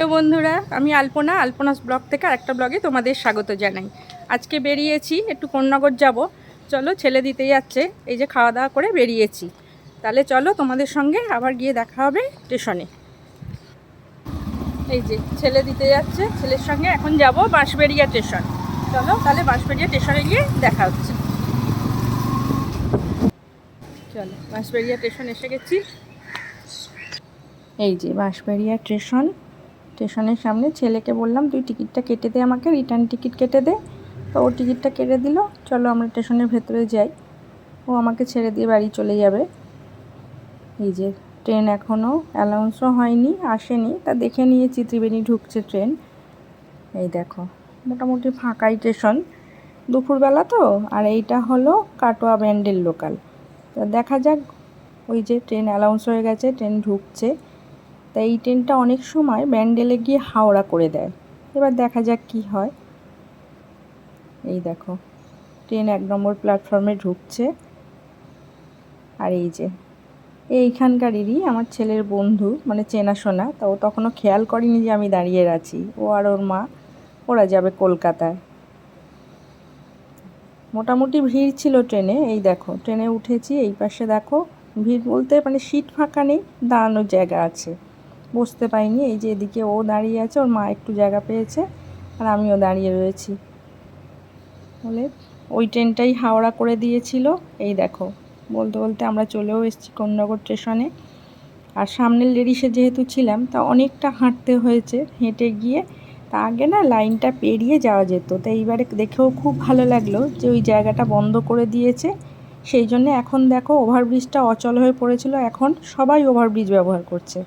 বন্ধুরা, আমি আলপনা, আলপনাস ব্লগ থেকে আরেকটা ব্লগে তোমাদের স্বাগত জানাই। আজকে বেরিয়েছি, একটু কোন্নগর যাব। চলো, ছেলে দিতে যাচ্ছে, এই যে খাওয়া দাওয়া করে বেরিয়েছি। তাহলে চলো, তোমাদের সঙ্গে আবার গিয়ে দেখা হবে স্টেশনে। এই যে, ছেলে দিতে যাচ্ছে, ছেলের সঙ্গে এখন যাব বাঁশবেড়িয়া স্টেশন। চলো, তাহলে বাঁশবেড়িয়া স্টেশনে গিয়ে দেখা হচ্ছে। চলো, বাঁশবেড়িয়া স্টেশন এসে গেছি। এই যে, বাঁশবেড়িয়া স্টেশন। স্টেশনের সামনে ছেলেকে বললাম, তুই টিকিটটা কেটে দে আমাকে রিটার্ন টিকিট কেটে দে। তো ও টিকিটটা কেটে দিল, চলো আমরা স্টেশনের ভেতরে যাই। ও আমাকে ছেড়ে দিয়ে বাড়ি চলে যাবে। এই যে, ট্রেন এখনও অ্যালাউন্সও হয়নি, আসেনি। তা দেখে নিয়েছি, ত্রিবেণী ঢুকছে ট্রেন। এই দেখো, মোটামুটি ফাঁকাই স্টেশন। দুপুরবেলা তো, আর এইটা হলো কাটোয়া ব্যান্ডেল লোকাল। তো দেখা যাক, ওই যে ট্রেন অ্যালাউন্স হয়ে গেছে, ট্রেন ঢুকছে। তা এই ট্রেনটা অনেক সময় ব্যান্ডেলে গিয়ে হাওড়া করে দেয়। এবার দেখা যাক কি হয়। এই দেখো, ট্রেন এক নম্বর প্ল্যাটফর্মে ঢুকছে। আর এই যে, এইখানকারেরই আমার ছেলের বন্ধু মানে চেনাশোনা তা ও তখনও খেয়াল করেনি যে আমি দাঁড়িয়ে আছি। ও আর ওর মা, ওরা যাবে কলকাতায়। মোটামুটি ভিড় ছিল ট্রেনে, এই দেখো, ট্রেনে উঠেছি, এই পাশে দেখো, ভিড় বলতে মানে সিট ফাঁকা নেই, দাঁড়ানোর জায়গা আছে। বসতে পাইনি এই যে এদিকে ও দাঁড়িয়ে আছে, ওর মা একটু জায়গা পেয়েছে, আর আমিও দাঁড়িয়ে রয়েছি। বলে ওই ট্রেনটাই হাওড়া করে দিয়েছিল। এই দেখো, বলতে বলতে আমরা চলেও এসেছি কোন্নগর স্টেশনে। আর সামনের লেডিসে যেহেতু ছিলাম, তা অনেকটা হাঁটতে হয়েছে, হেঁটে গিয়ে। তা আগে না লাইনটা পেরিয়ে যাওয়া যেত, তা এইবারে দেখেও খুব ভালো লাগল যে ওই জায়গাটা বন্ধ করে দিয়েছে। সেই জন্য এখন দেখো, ওভারব্রিজটা অচল হয়ে পড়েছিল, এখন সবাই ওভারব্রিজ ব্যবহার করছে।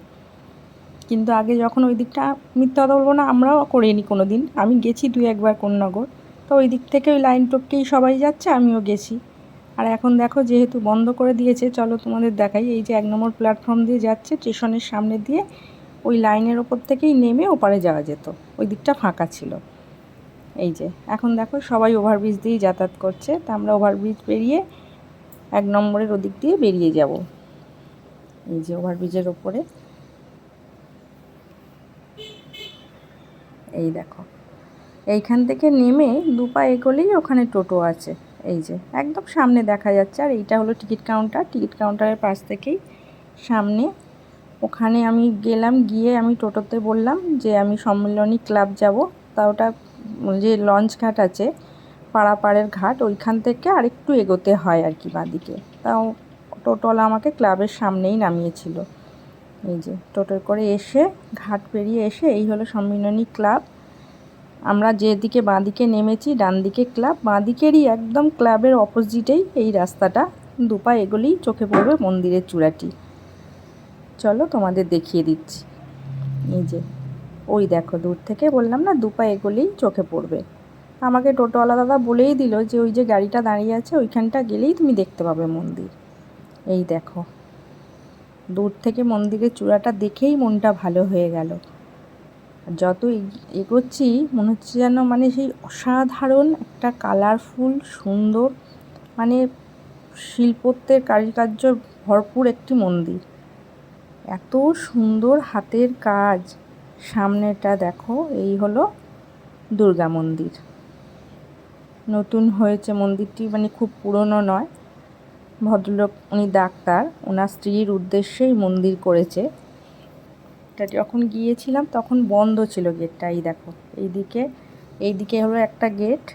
কিন্তু আগে যখন ওই দিকটা, মিথ্যা কথা বলব না, আমরাও করিনি কোনো দিন আমি গেছি দুই একবার কোন্নগর। তো ওই দিক থেকে ওই লাইন টপকেই সবাই যাচ্ছে, আমিও গেছি। আর এখন দেখো যেহেতু বন্ধ করে দিয়েছে, চলো তোমাদের দেখাই। এই যে এক নম্বর প্ল্যাটফর্ম দিয়ে যাচ্ছে স্টেশনের সামনে দিয়ে ওই লাইনের ওপর থেকেই নেমে ওপারে যাওয়া যেত। ওই দিকটা ফাঁকা ছিল। এই যে, এখন দেখো সবাই ওভারব্রিজ দিয়েই যাতায়াত করছে। তা আমরা ওভারব্রিজ পেরিয়ে এক নম্বরের ওদিক দিয়ে বেরিয়ে যাব। এই যে ওভারব্রিজের ওপরে। এই দেখো। এইখান থেকে নেমে দু পা এগোলেই ওখানে টোটো আছে। এই যে, একদম সামনে দেখা যাচ্ছে। আর এইটা হলো টিকিট কাউন্টার। টিকিট কাউন্টারের পাশ থেকেই সামনে ওখানে আমি গেলাম, গিয়ে আমি টোটোতে বললাম যে, আমি সম্মিলনী ক্লাব যাব। তা ওটা যে লঞ্চ ঘাট আছে, পাড়াপাড়ের ঘাট, ওইখান থেকে আরেকটু এগোতে হয় আর কি বাঁদিকে। তাও টোটোওয়ালা আমাকে ক্লাবের সামনেই নামিয়েছিল। এই যে টোটোয় করে এসে, ঘাট পেরিয়ে এসে, এই হলো সম্মিলনী ক্লাব। আমরা যেদিকে বাঁদিকে নেমেছি ডান দিকে ক্লাব। বাঁদিকেরই একদম ক্লাবের অপোজিটেই এই রাস্তাটা। দুপা এগোলেই চোখে পড়বে মন্দিরের চূড়াটি। চলো তোমাদের দেখিয়ে দিচ্ছি। এই যে, ওই দেখো, দূর থেকে বললাম না, দুপা এগোলেই চোখে পড়বে। আমাকে টোটোওয়ালা দাদা বলেই দিল যে, ওই যে গাড়িটা দাঁড়িয়ে আছে, ওইখানটা গেলেই তুমি দেখতে পাবে মন্দির। এই দেখো দূর থেকে মন্দিরের চূড়াটা দেখেই মনটা ভালো হয়ে গেল। যত এগোচ্ছি, মনে হচ্ছে যেন মানে সেই অসাধারণ একটা কালারফুল সুন্দর মানে শিল্পত্বের কারুকার্য ভরপুর একটি মন্দির। এত সুন্দর হাতের কাজ। সামনেটা দেখো, এই হলো দুর্গা মন্দির। নতুন হয়েছে মন্দিরটি মানে খুব পুরনো নয়। ভদ্রলোক, উনি ডাক্তার। ওনার স্ত্রীর উদ্দেশ্যেই মন্দির করেছে। এটা যখন গিয়েছিলাম, তখন বন্ধ ছিল গেটটা। এই দেখো, এইদিকে এইদিকে হলো একটা গেট।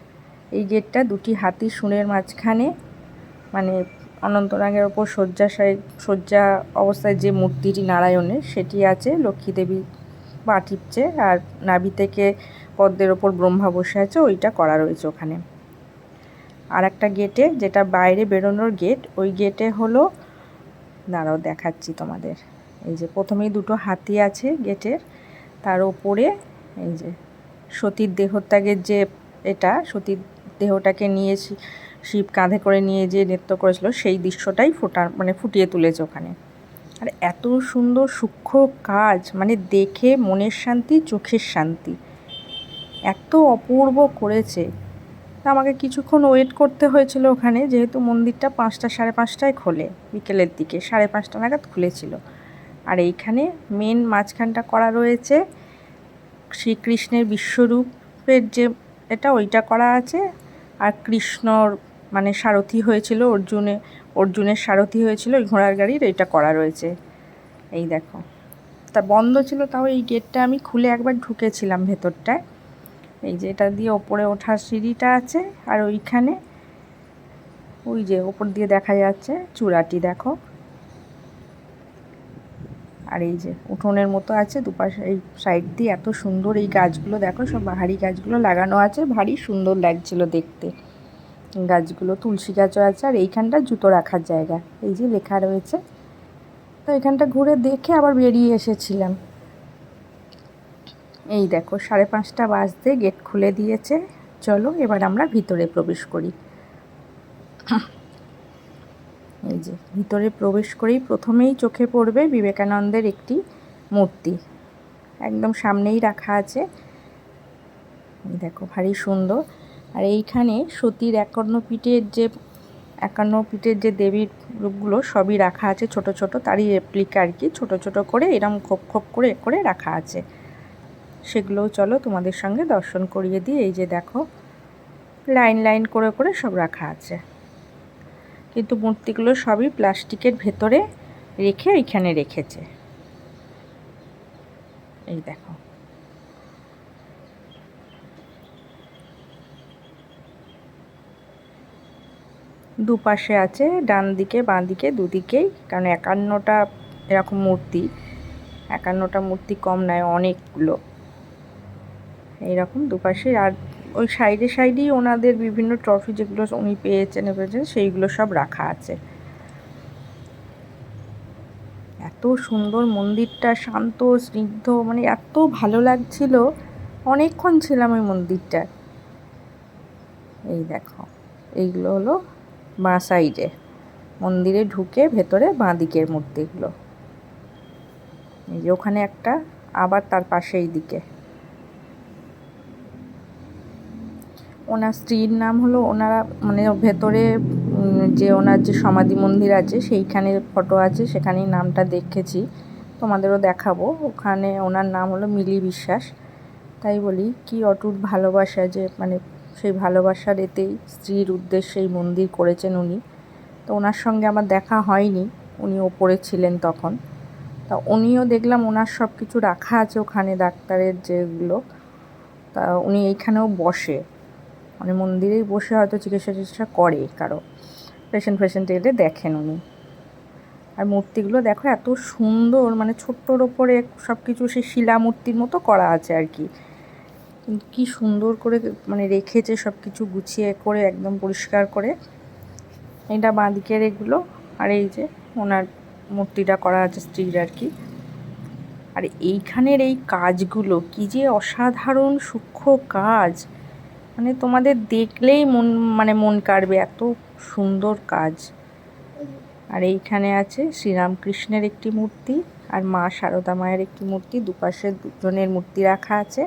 এই গেটটা দুটি হাতি শুনের মাঝখানে মানে অনন্তনাগের ওপর শয্যাশায়ী, শয্যা অবস্থায় যে মূর্তিটি নারায়ণের, সেটি আছে। লক্ষ্মী দেবী টিপছে আর নাভি থেকে পদ্মের ওপর ব্রহ্মা বসে আছে, ওইটা করা রয়েছে ওখানে। আর একটা গেটে যেটা বাইরে বেরোনোর গেট, ওই গেটে হলো, দাঁড়াও দেখাচ্ছি তোমাদের। এই যে প্রথমেই দুটো হাতি আছে গেটের, তার ওপরে এই যে সতীর দেহত্যাগের যে এটা, সতীর দেহটাকে নিয়ে শিব কাঁধে করে নিয়ে যে নৃত্য করেছিল, সেই দৃশ্যটাই ফোটা মানে ফুটিয়ে তুলেছে ওখানে। আর এত সুন্দর সূক্ষ্ম কাজ মানে দেখে মনের শান্তি, চোখের শান্তি। এত অপূর্ব করেছে। তা আমাকে কিছুক্ষণ ওয়েট করতে হয়েছিল ওখানে, যেহেতু মন্দিরটা পাঁচটা, সাড়ে পাঁচটায় খোলে, বিকেলের দিকে, সাড়ে পাঁচটা নাগাদ খুলেছিল। আর এইখানে মেন মাঝখানটা করা রয়েছে, শ্রীকৃষ্ণের বিশ্বরূপের যে এটা, ওইটা করা আছে। আর কৃষ্ণর মানে সারথি হয়েছিল, অর্জুনে, অর্জুনের সারথি হয়েছিল ওই ঘোড়ার গাড়ির এইটা করা রয়েছে। এই দেখো। তা বন্ধ ছিল, তাও এই গেটটা আমি খুলে একবার ঢুকেছিলাম ভেতরটায়। এই যে এটা দিয়ে ওপরে ওঠার সিঁড়িটা আছে, আর ওইখানে ওই যে ওপর দিয়ে দেখা যাচ্ছে চূড়াটি, দেখো। আর এই যে উঠোনের মতো আছে, দুপাশে, এই সাইড দিয়ে এত সুন্দর এই গাছগুলো, দেখো সব বাহারি গাছগুলো লাগানো আছে, ভারী সুন্দর লাগছিল দেখতে। গাছগুলো, তুলসী গাছও আছে, আর এইখানটা জুতো রাখার জায়গা, এই যে লেখা রয়েছে। তো এখানটা ঘুরে দেখে আবার বেরিয়ে এসেছিলাম। এই দেখো, সাড়ে পাঁচটা বাজতে, গেট খুলে দিয়েছে। চলো, এবার আমরা ভিতরে প্রবেশ করি। এই যে, ভিতরে প্রবেশ করেই প্রথমেই চোখে পড়বে বিবেকানন্দের একটি মূর্তি। একদম সামনেই রাখা আছে। দেখো, ভারী সুন্দর। আর এইখানে সতীর একান্ন পিঠের যে, একান্ন পিঠের যে দেবীর রূপগুলো সবই রাখা আছে ছোট ছোট। তারই রেপ্লিকা আর কি, ছোটো ছোটো করে এরম খোপ খোপ করে করে রাখা আছে। সেগুলোও চলো তোমাদের সঙ্গে দর্শন করিয়ে দিই। এই যে দেখো, লাইন লাইন করে করে সব রাখা আছে। কিন্তু মূর্তিগুলো সবই প্লাস্টিকের ভেতরে রেখে ওইখানে রেখেছে। এই দেখো। দুপাশে আছে, ডান দিকে, বাঁ দিকে, দুদিকেই, কারণ একান্নটা এরকম মূর্তি। একান্নটা মূর্তি কম নয়, অনেকগুলো। এইরকম দুপাশে। আর ওই সাইডে সাইডেই ওনাদের বিভিন্ন ট্রফি যেগুলো উনি পেয়েছেন পেয়েছেন, সেইগুলো সব রাখা আছে। এত সুন্দর মন্দিরটা, শান্ত, স্নিগ্ধ মানে এত ভালো লাগছিল। অনেকক্ষণ ছিলাম ওই মন্দিরটা এই দেখো, এইগুলো হলো বাঁ সাইডে। মন্দিরে ঢুকে ভেতরে বাঁ দিকের মূর্তিগুলো। এই যে ওখানে একটা, আবার তার পাশেই দিকে ওনার স্ত্রীর নাম হলো ওনারা মানে ভেতরে যে ওনার যে সমাধি মন্দির আছে সেইখানে ফটো আছে, সেখানেই নামটা দেখেছি। তোমাদেরও দেখাবো। ওখানে ওনার নাম হলো মিলি বিশ্বাস। তাই বলি, কি অটুট ভালোবাসা যে মানে সেই ভালোবাসার এতেই স্ত্রীর উদ্দেশ্যে এই মন্দির করেছেন উনি। তো ওনার সঙ্গে আমার দেখা হয়নি, উনি ওপরে ছিলেন তখন। তা উনিও দেখলাম ওনার সব কিছু রাখা আছে ওখানে ডাক্তারের যেগুলো। তা উনি এইখানেও বসে। মানে মন্দিরেই বসে হয়তো চিকিৎসা টিকিৎসা করে কারও। পেশেন্ট ফেশেন্ট এলে দেখেন উনি। আর মূর্তিগুলো দেখো এত সুন্দর মানে ছোট্টর ওপরে সব কিছু সেই শিলা মূর্তির মতো করা আছে আর কি। কী সুন্দর করে মানে রেখেছে সব কিছু গুছিয়ে করে, একদম পরিষ্কার করে। এটা বাঁ দিকের এগুলো, আর এই যে ওনার মূর্তিটা করা আছে স্ত্রীর আর কি। আর এইখানের এই কাজগুলো, কি যে অসাধারণ সূক্ষ্ম কাজ! মানে তোমাদের দেখলেই মন মানে মন কাড়বে, এত সুন্দর কাজ। আর এইখানে আছে শ্রীরামকৃষ্ণের একটি মূর্তি আর মা শারদা মায়ের একটি মূর্তি, দুপাশে দুজনের মূর্তি রাখা আছে।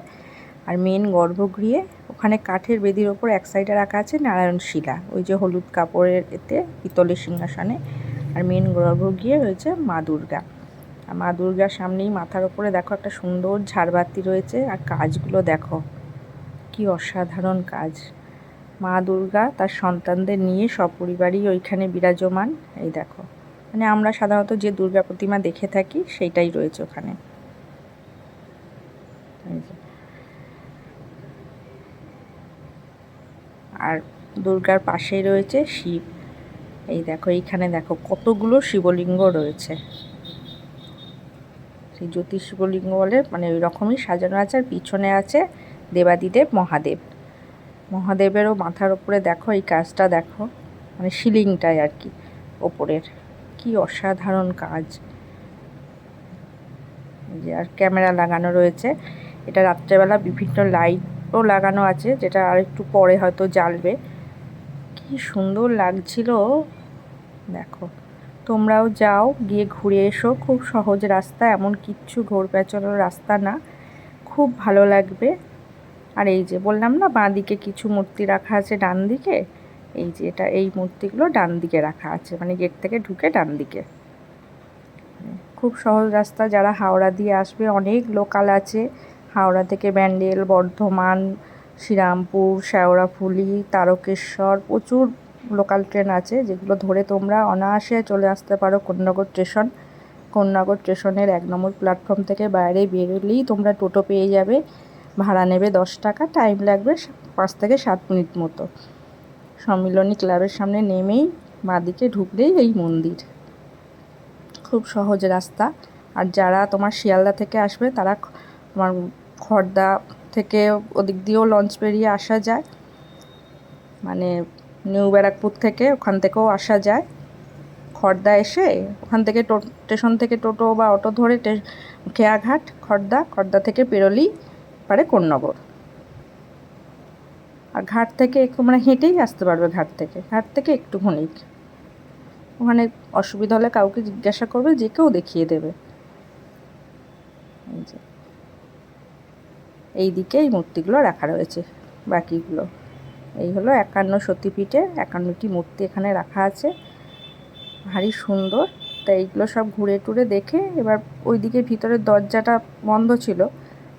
আর মেন গর্ভগৃহে ওখানে কাঠের বেদির ওপর এক সাইডে রাখা আছে নারায়ণ শিলা ওই যে হলুদ কাপড়ের এতে পিতলের সিংহাসনে। আর মেন গর্ভগৃহে রয়েছে মা দুর্গা। আর মা দুর্গার সামনেই মাথার ওপরে দেখো একটা সুন্দর ঝাড়বাতি রয়েছে, আর কাজগুলো দেখো। কি অসাধারণ কাজ। মা দুর্গা তার সন্তানদের নিয়ে সপরিবারই ওইখানে বিরাজমান। এই দেখো। মানে আমরা সাধারণত যে দুর্গা প্রতিমা দেখে থাকি, সেইটাই রয়েছে ওখানে। আর দুর্গার পাশেই রয়েছে শিব। এই দেখো, এইখানে দেখো, কতগুলো শিবলিঙ্গ রয়েছে। সেই জ্যোতিষ শিবলিঙ্গ বলে মানে ওই রকমই সাজানো আছে, আর পিছনে আছে দেবাদিদেব মহাদেব। মহাদেবেরও মাথার ওপরে দেখো, এই কাজটা দেখো মানে সিলিংটায় আর কি, ওপরের। কি অসাধারণ কাজ। যে আর ক্যামেরা লাগানো রয়েছে। এটা রাত্রেবেলা বিভিন্ন লাইটও লাগানো আছে, যেটা আর একটু পরে হয়তো জ্বালবে। কি সুন্দর লাগছিল, দেখো। তোমরাও যাও, গিয়ে ঘুরে এসো। খুব সহজ রাস্তা, এমন কিচ্ছু ঘোর পেঁচানোর রাস্তা না। খুব ভালো লাগবে। আর এই যে বললাম না, বাঁ দিকে কিছু মূর্তি রাখা আছে ডান দিকে, এই যে এটা, এই মূর্তিগুলো ডান দিকে রাখা আছে মানে গেট থেকে ঢুকে ডান দিকে। খুব সহজ রাস্তা, যারা হাওড়া দিয়ে আসবে, অনেক লোকাল আছে। হাওড়া থেকে ব্যান্ডেল, বর্ধমান, শ্রীরামপুর, শ্যাওড়াফুলি, তারকেশ্বর, প্রচুর লোকাল ট্রেন আছে, যেগুলো ধরে তোমরা অনায়াসে চলে আসতে পারো কন্যাগর স্টেশন। কন্যাগর স্টেশনের এক নম্বর প্ল্যাটফর্ম থেকে বাইরে বেরোলেই তোমরা টোটো পেয়ে যাবে। ভাড়া নেবে দশ টাকা টাইম লাগবে পাঁচ থেকে সাত মিনিট মতো। সম্মিলনী ক্লাবের সামনে নেমেই বাঁদিকে ঢুকলেই এই মন্দির। খুব সহজ রাস্তা। আর যারা তোমার শিয়ালদা থেকে আসবে, তারা তোমার খর্দা থেকে ওদিক দিয়েও লঞ্চ পেরিয়ে আসা যায়। মানে নিউ ব্যারাকপুর থেকে ওখান থেকেও আসা যায়। খর্দা এসে ওখান থেকে স্টেশন থেকে টোটো বা অটো ধরে খেয়াঘাট খড়দা খর্দা থেকে পেরোলেই পারে কোন্নগর। আর ঘাট থেকে একটু মানে হেঁটেই আসতে পারবে ঘাট থেকে। ঘাট থেকে একটু ঘনিক ওখানে অসুবিধা হলে কাউকে জিজ্ঞাসা করবে, যে কেউ দেখিয়ে দেবে। এই দিকে এই মূর্তিগুলো রাখা রয়েছে, বাকিগুলো। এই হলো একান্ন সতীপীঠে একান্নটি মূর্তি এখানে রাখা আছে। ভারী সুন্দর। তা এইগুলো সব ঘুরে টুরে দেখে এবার ওই দিকে ভিতরের দরজাটা বন্ধ ছিল।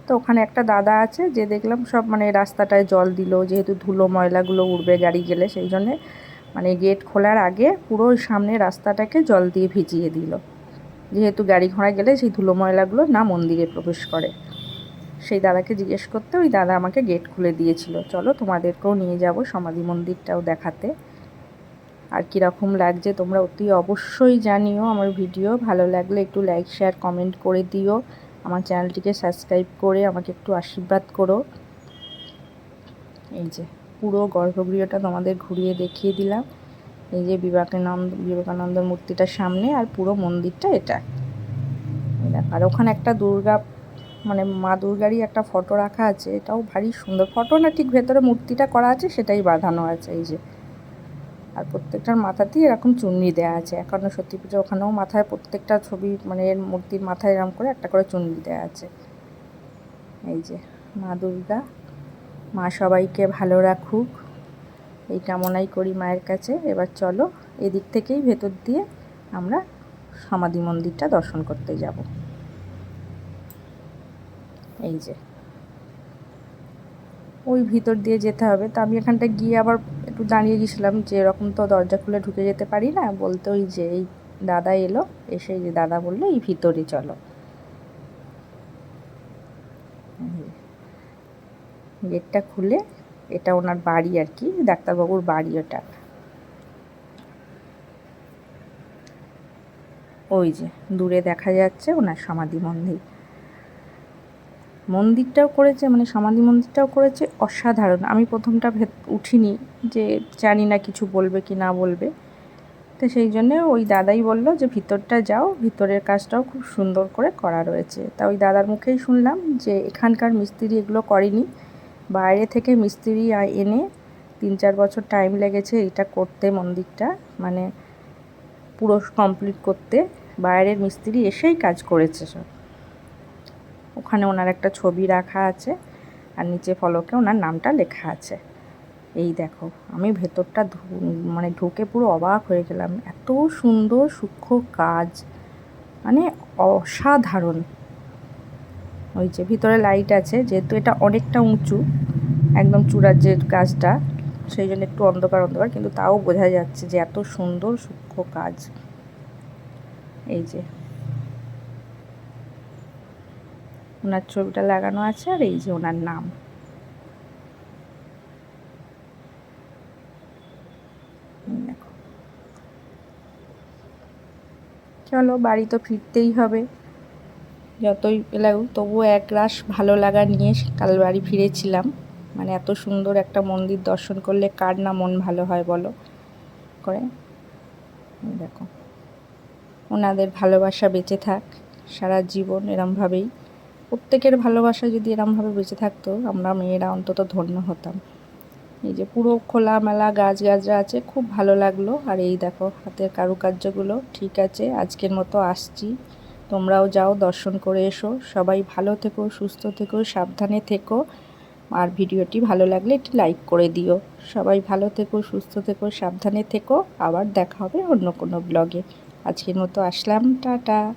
তো ওখানে একটা দাদা আছে যে দেখলাম সব মানে রাস্তাটায় জল দিল, যেহেতু ধুলো, ময়লাগুলো উড়বে গাড়ি গেলে, সেই জন্যে মানে গেট খোলার আগে পুরো সামনে রাস্তাটাকে জল দিয়ে ভিজিয়ে দিল। যেহেতু গাড়ি ঘোড়া গেলে সেই ধুলো, ময়লাগুলো না মন্দিরে প্রবেশ করে। সেই দাদাকে জিজ্ঞেস করতে ওই দাদা আমাকে গেট খুলে দিয়েছিল। চলো তোমাদেরকেও নিয়ে যাব সমাধি মন্দিরটাও দেখাতে। আর কীরকম লাগছে তোমরা অতি অবশ্যই জানিও আমার ভিডিও। ভালো লাগলে একটু লাইক শেয়ার কমেন্ট করে দিও। আমার চ্যানেলটিকে সাবস্ক্রাইব করে আমাকে একটু আশীর্বাদ করো। এই যে, পুরো গর্ভগৃহটা তোমাদের ঘুরিয়ে দেখিয়ে দিলাম। এই যে বিবেকানন্দ বিবেকানন্দের মূর্তিটার সামনে আর পুরো মন্দিরটা এটা। আর ওখানে একটা দুর্গা মানে মা দুর্গারই একটা ফটো রাখা আছে। এটাও ভারী সুন্দর। ফটো না ঠিক ভেতরে মূর্তিটা করা আছে, সেটাই বাঁধানো আছে, এই যে। আর প্রত্যেকটার মাথাতেই এরকম চুন্নি দেওয়া আছে। এখনও সত্যি পুজো ওখানেও মাথায় প্রত্যেকটা ছবি মানে এর মূর্তির মাথায় এরকম করে একটা করে চুন্নি দেওয়া আছে। এই যে মা দুর্গা, মা সবাইকে ভালো রাখুক। এই কামনাই করি মায়ের কাছে। এবার চলো এদিক থেকেই ভেতর দিয়ে আমরা সমাধি মন্দিরটা দর্শন করতে যাব। এই যে। ওই ভিতর দিয়ে যেতে হবে। তো আমি এখানটা গিয়ে আবার একটু দাঁড়িয়ে গেছিলাম যে এরকম তো দরজা খুলে ঢুকে যেতে পারি না। বলতে ওই যে এই দাদা এলো, এসে যে দাদা বলল, এই ভিতরে চলো। গেটটা খুলে এটা ওনার বাড়ি আর কি, ডাক্তারবাবুর বাড়ি ওটা। ওই যে দূরে দেখা যাচ্ছে ওনার সমাধি মন্দির। মন্দিরটাও করেছে মানে সমাধি মন্দিরটাও করেছে, অসাধারণ। আমি প্রথমটা ভেত উঠিনি যে জানি না কিছু বলবে কি না বলবে। তো সেই জন্যে ওই দাদাই বলল যে, ভিতরটা যাও, ভিতরের কাজটাও খুব সুন্দর করে করা রয়েছে। তা ওই দাদার মুখেই শুনলাম যে, এখানকার মিস্ত্রি এগুলো করেনি। বাইরে থেকে মিস্ত্রি এনে তিন চার বছর টাইম লেগেছে এটা করতে মন্দিরটা মানে পুরো কমপ্লিট করতে। বাইরের মিস্ত্রি এসেই কাজ করেছে সব। ওখানে ওনার একটা ছবি রাখা আছে আর নিচে ফলকে ওনার নামটা লেখা আছে। এই দেখো, আমি ভেতরটা মানে ঢুকে পুরো অবাক হয়ে গেলাম। এত সুন্দর সূক্ষ্ম কাজ মানে অসাধারণ। ওই যে ভিতরে লাইট আছে, যেহেতু এটা অনেকটা উঁচু, একদম চূড়ার যে গাছটা, সেই জন্য একটু অন্ধকার অন্ধকার, কিন্তু তাও বোঝা যাচ্ছে যে এত সুন্দর সূক্ষ্ম কাজ। এই যে ওনার ছবিটা লাগানো আছে আর এই যে ওনার নাম। চলো, বাড়ি তো ফিরতেই হবে। যতই লাগুক, তবুও এক রাস ভালো লাগা নিয়ে কাল বাড়ি ফিরেছিলাম। মানে এত সুন্দর একটা মন্দির দর্শন করলে কার না মন ভালো হয় বলো? করে। দেখো। ওনাদের ভালোবাসা বেঁচে থাক, সারা জীবন এরমভাবেই। প্রত্যেকের ভালোবাসা যদি এরমভাবে বেঁচে থাকতো, আমরা মেয়েরা অন্তত ধন্য হতাম। এই যে পুরো খোলামেলা গাছ গাছরা আছে, খুব ভালো লাগল। আর এই দেখো, হাতের কারুকার্যগুলো ঠিক আছে, আজকের মতো আসছি। তোমরাও যাও, দর্শন করে এসো। সবাই ভালো থেকো, সুস্থ থেকো, সাবধানে থেকো। আর ভিডিওটি ভালো লাগলে একটি লাইক করে দিও। সবাই ভালো থেকো, সুস্থ থেকো, সাবধানে থেকো। আবার দেখা হবে অন্য কোনো ব্লগে। আজকের মতো আসলাম, টাটা।